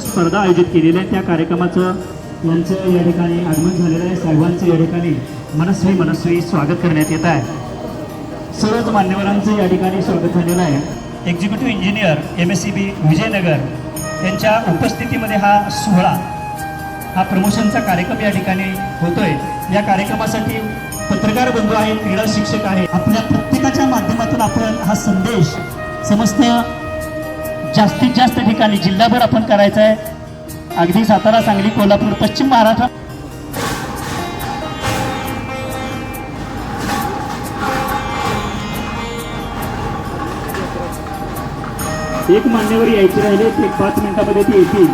स्पर्धा आयोजित केलेली आहे त्या कार्यक्रमाचं यांचं या ठिकाणी आगमन झालेलं आहे. साहेबांचं या ठिकाणी मनस्वी मनस्वी स्वागत करण्यात येत आहे. सर्वच मान्यवरांचं या ठिकाणी स्वागत झालेलं आहे. Executive engineer M S E B Vijayanagar यांच्या उपस्थितीमध्ये हा सोहळा हा प्रमोशनचा कार्यक्रम या ठिकाणी होतोय. या कार्यक्रमासाठी पत्रकार बंधू आहे क्रीडा शिक्षक आहे आपल्या प्रत्येकाच्या माध्यमातून आपण हा संदेश समस्त जास्तीत जास्त ठिकाणी जिल्हाभर आपण करायचा आहे अगदी सातारा सांगली कोल्हापूर पश्चिम महाराष्ट्र. एक मान्यवर यायचे राहिले ते पाच मिनिटामध्ये ते येतील.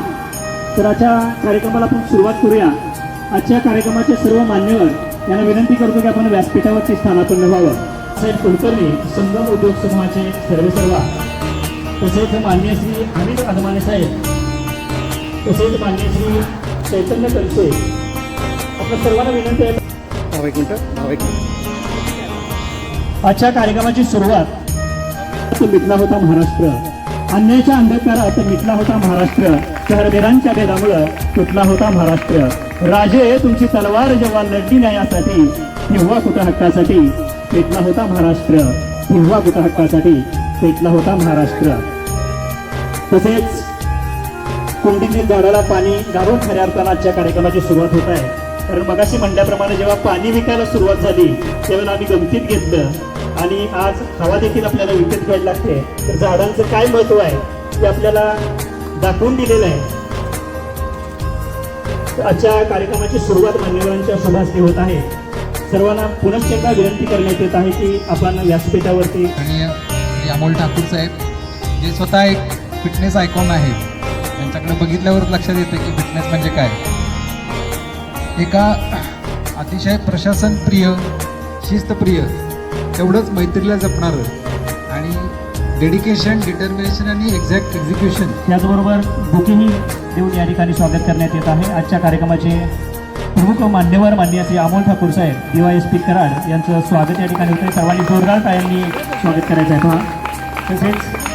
तर आजच्या कार्यक्रमाला आपण सुरुवात करूया. आजच्या कार्यक्रमाचे सर्व मान्यवर यांना विनंती करतो की आपण व्यासपीठावरती स्थानापन्न व्हावं. साहेब कुलकर्णी संगम उद्योग समूहाचे सर्वेसर्वा. तसेच मान्य श्री अनिल अदमाने साहेब तसेच मान्य श्री चैतन्य कलसे आपल्या सर्वांना विनंती आहे. एक मिनटं आजच्या कार्यक्रमाची सुरुवात मिटला होता महाराष्ट्र. अन्यायाच्या अंधकारात मिटला होता महाराष्ट्र. शहरवीरांच्या भेदामुळं तुटला होता महाराष्ट्र. राजे तुमची तलवार जेव्हा लढली न्यायासाठी तेव्हा कुठं हक्कासाठी पेटला होता महाराष्ट्र. तेव्हा कुठं हक्कासाठी पेटला होता महाराष्ट्र. तसेच कुंडीतील झाडाला पाणी घालून खऱ्या अर्थानं आजच्या कार्यक्रमाची सुरुवात होत आहे. कारण मगाशी म्हणल्याप्रमाणे जेव्हा पाणी विकायला सुरुवात झाली त्यावेळेला आम्ही गमतीत घेतलं आणि आज हवा देखील आपल्याला विकत घ्यायला लागते. तर झाडांचं काय महत्त्व आहे ते आपल्याला दाखवून दिलेलं आहे. आजच्या कार्यक्रमाची सुरुवात मान्यवरांच्या शुभास्ते होत आहे. सर्वांना पुनश्च विनंती करण्यात येत आहे की आपण व्यासपीठावरती अमोल ठाकूर साहेब जे स्वतः एक फिटनेस आयकॉन आहे. त्यांच्याकडे बघितल्यावरच लक्षात येतं की फिटनेस म्हणजे काय. एका अतिशय प्रशासनप्रिय शिस्तप्रिय तेवढंच मैत्रीला जपणारं आणि डेडिकेशन डिटर्मिनेशन आणि एक्झॅक्ट एक्झिक्युशन त्याचबरोबर बुकेही देऊन या ठिकाणी स्वागत करण्यात येत आहे. आजच्या कार्यक्रमाचे प्रमुख मान्यवर मान्य श्री अमोल ठाकूर साहेब D Y S P Karad यांचं स्वागत या ठिकाणी होतं सर्वांनी जोरदार टाळ्यांनी स्वागत करायचं आहे. Is it?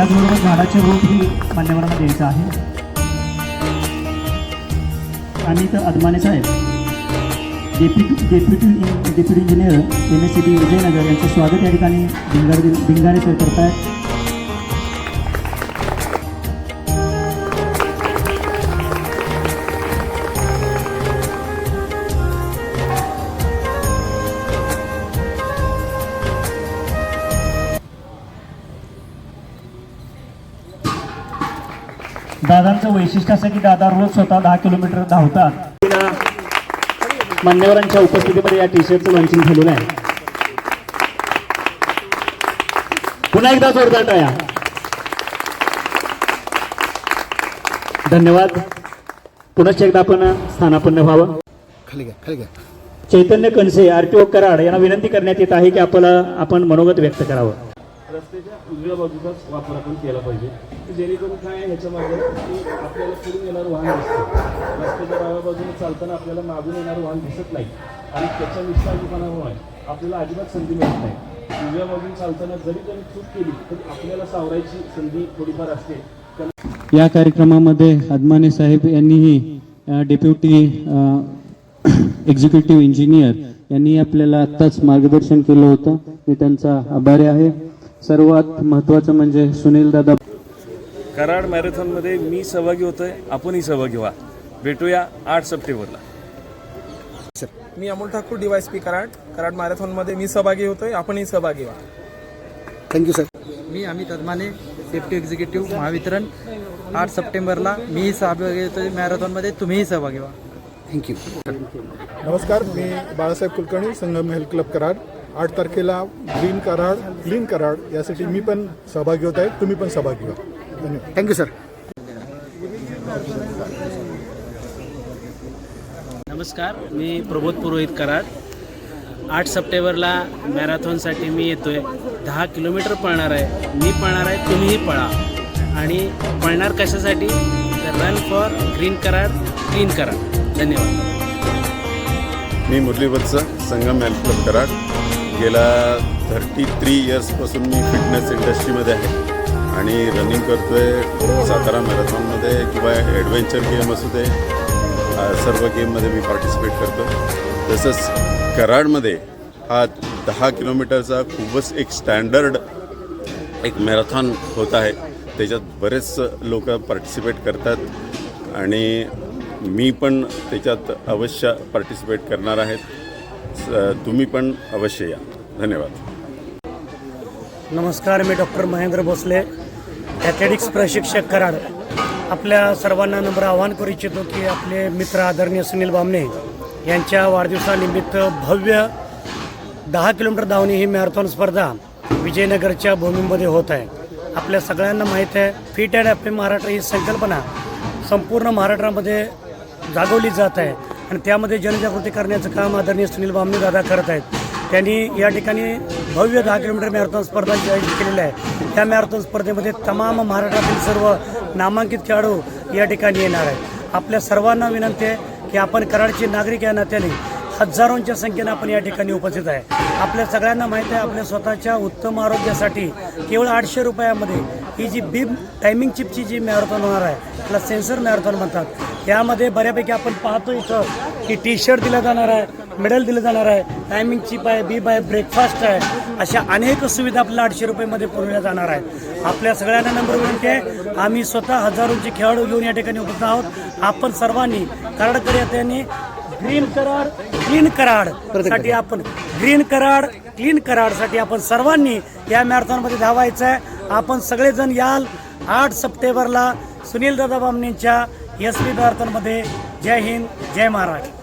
त्याचबरोबर झाडाचे रोप ही मान्यवरांना द्यायचं आहे. आणि तर अदमाने साहेब deputy deputy deputy engineer M S C D Vijayanagar यांचं स्वागत या ठिकाणी भिंगार भिंगारे करतायत. दादांचं वैशिष्ट्य असं की दादा रोज स्वतः दहा किलोमीटर धावतात मान्यवरांच्या उपस्थितीमध्ये या टी शर्टचं लॉन्चिंग झालेलं आहे. पुन्हा एकदा जोरदार टाळ्या. धन्यवाद. पुनश्च एकदा आपण स्थानापन्न व्हावं. खाली घ्या खाली घ्या. चैतन्य कणसे आरटीओ कराड यांना विनंती करण्यात येत आहे की आपल्याला आपण मनोगत व्यक्त करावं. रस्त्याच्या उजव्या बाजूचाच वापर आपण केला पाहिजे. की जेणेकरून काय आहे ह्याच्या मागे की आपल्याला पुढून येणारं वाहन दिसतं. रस्त्याच्या डाव्या बाजूने चालताना आपल्याला मागून येणारं वाहन दिसत नाही. आणि त्याच्या निष्काळजीपणामुळे आपल्याला अजिबात संधी मिळत नाही. उजव्या बाजूने चालताना जरी त्यांनी चूक केली तरी आपल्याला सावरायची संधी थोडीफार असते. या कार्यक्रमामध्ये अदमाने साहेब यांनीही डेप्युटी एक्झिक्युटिव्ह इंजिनियर यांनी आपल्याला आत्ताच मार्गदर्शन केलं होतं. मी त्यांचा आभारी आहे. सर्वात महत्त्वाचं म्हणजे सुनील दादा. कराड मॅरेथॉनमध्ये मी सहभागी होतोय आपणही सहभागी व्हा. भेटूया आठ सप्टेंबरला. मी Amol Thakur D Y S P Karad. Karad मॅरेथॉनमध्ये मी सहभागी होतोय आपणही सहभागी व्हा. थँक्यू सर मी अमित अदमाने सेफ्टी एक्झिक्युटिव्ह महावितरण. आठ सप्टेंबरला मीही सहभागी होतोय मॅरेथॉनमध्ये तुम्हीही सहभागी व्हा. थँक्यू नमस्कार मी बाळासाहेब कुलकर्णी संगम हेल्थ क्लब कराड. आठ तारखेला ग्रीन कराड क्लीन कराड यासाठी मी पण सहभागी होत आहे. तुम्ही पण सहभागी व्हा. धन्यवाद. थँक्यू सर नमस्कार मी प्रबोध पुरोहित कराड. आठ सप्टेंबरला मॅरेथॉनसाठी मी येतोय. दहा किलोमीटर पळणार आहे. मी पळणार आहे तुम्हीही पळा. आणि पळणार कशासाठी? तर run for green Karad clean Karad धन्यवाद. मी मुरली वत्स संगम हेल्थ क्लब कराड. गेला थर्टी थ्री इयर्सपासून मी फिटनेस इंडस्ट्रीमध्ये आहे. आणि रनिंग करतो आहे सातारा मॅरेथॉनमध्ये किंवा ॲडव्हेंचर गेम असू दे सर्व गेममध्ये मी पार्टिसिपेट करतो तसंच कराडमध्ये हा दहा किलोमीटरचा खूपच एक स्टँडर्ड एक मॅरेथॉन होत आहे. त्याच्यात बरेच लोक पार्टिसिपेट करतात आणि मी पण त्याच्यात अवश्य पार्टिसिपेट करणार आहेत तुम्ही पण अवश्य या. धन्यवाद. नमस्कार मी डॉक्टर महेंद्र भोसले ॲथलेटिक्स प्रशिक्षक कराड. आपल्या सर्वांना नम्र आवाहन करू इच्छितो की आपले मित्र आदरणीय सुनील बामणे यांच्या वाढदिवसानिमित्त भव्य दहा किलोमीटर धावणे ही मॅरेथॉन स्पर्धा विजयनगरच्या भूमीमध्ये होत आहे. आपल्या सगळ्यांना माहीत आहे फिट अँड हॅपी महाराष्ट्र ही संकल्पना संपूर्ण महाराष्ट्रामध्ये जागवली जात आहे. आणि त्यामध्ये जनजागृती करण्याचं काम आदरणीय सुनील बामणे दादा करत आहेत. त्यांनी या ठिकाणी भव्य दहा किलोमीटर मॅरेथॉन स्पर्धा जी आयोजित केलेली आहे. त्या मॅरेथॉन स्पर्धेमध्ये तमाम महाराष्ट्रातील सर्व नामांकित खेळाडू या ठिकाणी येणार आहेत. आपल्या सर्वांना विनंती आहे की आपण कराडचे नागरिक या नात्याने हजारोंच्या संख्येनं आपण या ठिकाणी उपस्थित आहे. आपल्या सगळ्यांना माहीत आहे आपल्या स्वतःच्या उत्तम आरोग्यासाठी केवळ आठशे रुपयामध्ये ही जी बीम टायमिंग चिपची जी मॅरेथॉन होणार आहे त्याला सेन्सर मॅरेथॉन म्हणतात. यामध्ये बऱ्यापैकी आपण पाहतो इथं की टी शर्ट दिला जाणार आहे मेडल दिलं जाणार आहे टायमिंग चिप आहे बीब आहे ब्रेकफास्ट आहे अशा अनेक सुविधा आपल्याला आठशे रुपयेमध्ये पुरवल्या जाणार आहेत. आपल्या सगळ्यांना नंबर विनंती आहे आम्ही स्वतः हजारोंचे खेळाडू घेऊन या ठिकाणी उपस्थित आहोत. आपण सर्वांनी कराडकर यांनी ग्रीन कराड क्लीन कराडसाठी आपण ग्रीन कराड क्लीन कराडसाठी आपण सर्वांनी या मॅरेथॉनमध्ये धावायचं आहे. आपण सगळेजण याल आठ सप्टेंबरला सुनील दादा बामणेंच्या एस पी प्रार्थनमध्ये. जय हिंद जय महाराष्ट्र.